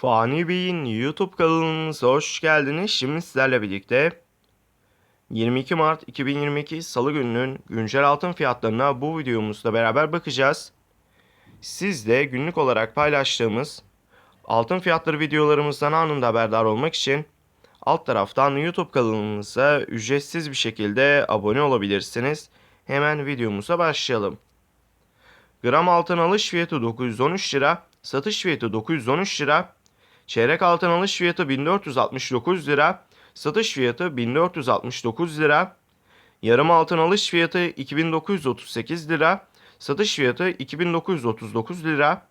Fani Bey'in YouTube kanalımıza hoş geldiniz. Şimdi sizlerle birlikte 22 Mart 2022 Salı gününün güncel altın fiyatlarına bu videomuzda beraber bakacağız. Siz de günlük olarak paylaştığımız altın fiyatları videolarımızdan anında haberdar olmak için alt taraftan YouTube kanalımıza ücretsiz bir şekilde abone olabilirsiniz. Hemen videomuza başlayalım. Gram altın alış fiyatı 913 lira, satış fiyatı 913 lira, çeyrek altın alış fiyatı 1469 lira, satış fiyatı 1469 lira, yarım altın alış fiyatı 2938 lira, satış fiyatı 2939 lira,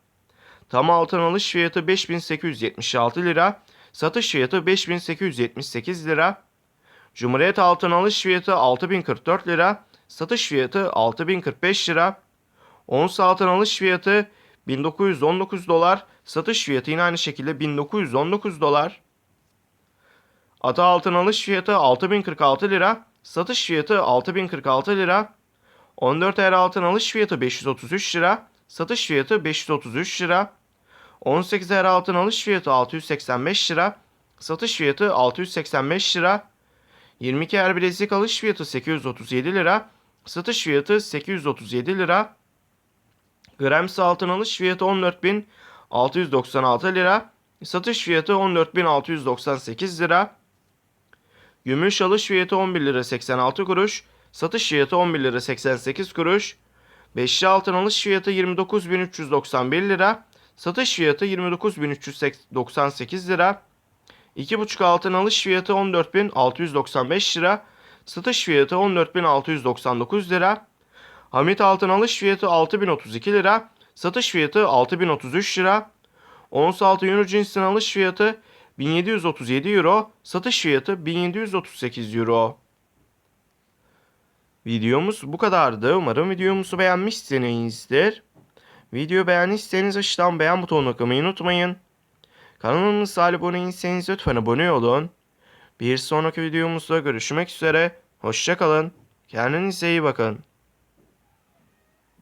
tam altın alış fiyatı 5876 lira, satış fiyatı 5878 lira, Cumhuriyet altın alış fiyatı 6044 lira, satış fiyatı 6045 lira, Ons altın alış fiyatı 1919 dolar, satış fiyatı yine aynı şekilde 1919 dolar. Ata altın alış fiyatı 6046 lira, satış fiyatı 6046 lira. 14 er altın alış fiyatı 533 lira, satış fiyatı 533 lira. 18 er altın alış fiyatı 685 lira, satış fiyatı 685 lira. 22 er bilezik alış fiyatı 837 lira, satış fiyatı 837 lira. Grams altın alış fiyatı 14.696 lira. Satış fiyatı 14.698 lira. Gümüş alış fiyatı 11 lira 86 kuruş. Satış fiyatı 11 lira 88 kuruş. Beşli altın alış fiyatı 29.391 lira. Satış fiyatı 29.398 lira. 2,5 altın alış fiyatı 14.695 lira. Satış fiyatı 14.699 lira. Hamit altın alış fiyatı 6032 lira. Satış fiyatı 6033 lira. Ons altın euro cinsinden alış fiyatı 1737 euro. Satış fiyatı 1738 euro. Videomuz bu kadardı. Umarım videomuzu beğenmişsinizdir. Video beğendiyseniz aşağıdan beğen butonuna tıklamayı unutmayın. Kanalımıza abone değilseniz lütfen abone olun. Bir sonraki videomuzda görüşmek üzere. Hoşçakalın. Kendinize iyi bakın.